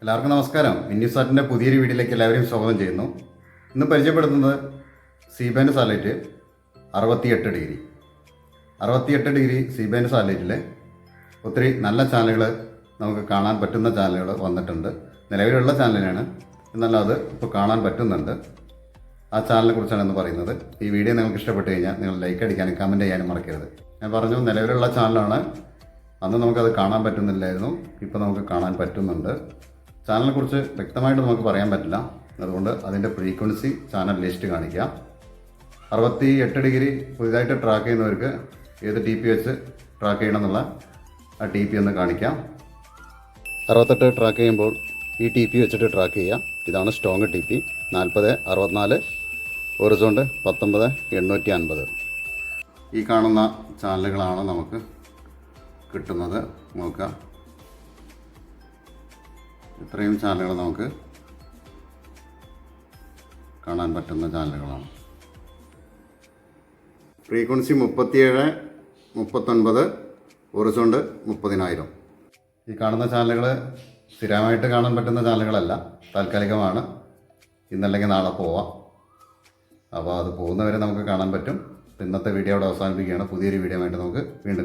എല്ലാവർക്കും നമസ്കാരം. മിന്നിസാറ്റിന്റെ പുതിയൊരു വീഡിയോയിലേക്ക് എല്ലാവരെയും സ്വാഗതം ചെയ്യുന്നു. ഇന്ന് പരിചയപ്പെടുത്തുന്നത് സീബാൻഡ് സാറ്റലൈറ്റ് അറുപത്തിയെട്ട് ഡിഗ്രി. അറുപത്തിയെട്ട് ഡിഗ്രി സീബാൻഡ് സാലറ്റിൽ ഒത്തിരി നല്ല ചാനലുകൾ നമുക്ക് കാണാൻ പറ്റുന്ന ചാനലുകൾ വന്നിട്ടുണ്ട്. നിലവിലുള്ള ചാനലിനാണ്. എന്നാൽ അത് ഇപ്പോൾ കാണാൻ പറ്റുന്നുണ്ട്. ആ ചാനലിനെ കുറിച്ചാണ് എന്ന് പറയുന്നത്. ഈ വീഡിയോ നിങ്ങൾക്ക് ഇഷ്ടപ്പെട്ട് കഴിഞ്ഞാൽ നിങ്ങൾ ലൈക്ക് അടിക്കാനും കമന്റ് ചെയ്യാനും മറക്കരുത്. ഞാൻ പറഞ്ഞു നിലവിലുള്ള ചാനലാണ്. അന്ന് നമുക്കത് കാണാൻ പറ്റുന്നില്ലായിരുന്നു. ഇപ്പോൾ നമുക്ക് കാണാൻ പറ്റുന്നുണ്ട്. ചാനലിനെ കുറിച്ച് വ്യക്തമായിട്ട് നമുക്ക് പറയാൻ പറ്റില്ല. അതുകൊണ്ട് അതിന്റെ ഫ്രീക്വൻസി ചാനൽ ലിസ്റ്റ് കാണിക്കാം അറുപത്തി എട്ട് ഡിഗ്രി പുതിയതായിട്ട് ട്രാക്ക് ചെയ്യുന്നവർക്ക് ഏത് ടി പി വെച്ച് ട്രാക്ക് ചെയ്യണമെന്നുള്ള ആ ടി പി ഒന്ന് കാണിക്കാം. അറുപത്തെട്ട് ട്രാക്ക് ചെയ്യുമ്പോൾ ഈ ടി പി വെച്ചിട്ട് ട്രാക്ക് ചെയ്യാം ഇതാണ് സ്ട്രോങ് ടി പി നാൽപ്പത് അറുപത്തിനാല് ഒറിസോണ്ട് പത്തൊമ്പത് എണ്ണൂറ്റി അൻപത് ഈ കാണുന്ന ചാനലുകളാണ് നമുക്ക് കിട്ടുന്നത്. നോക്കാം ഇത്രയും ചാനലുകൾ നമുക്ക് കാണാൻ പറ്റുന്ന ചാനലുകളാണ്. ഫ്രീക്വൻസി മുപ്പത്തിയേഴ് മുപ്പത്തൊൻപത് ഒറിസോണ്ട് മുപ്പതിനായിരം. ഈ കാണുന്ന ചാനലുകൾ സ്ഥിരമായിട്ട് കാണാൻ പറ്റുന്ന ചാനലുകളല്ല താൽക്കാലികമാണ്. ഇന്നല്ലെങ്കിൽ നാളെ പോവാം. അപ്പോൾ അത് പോകുന്നവരെ നമുക്ക് കാണാൻ പറ്റും. ഇന്നത്തെ വീഡിയോ അവിടെ അവസാനിപ്പിക്കുകയാണ്. പുതിയൊരു വീഡിയോ വേണ്ടി നമുക്ക് വീണ്ടും കാണാം.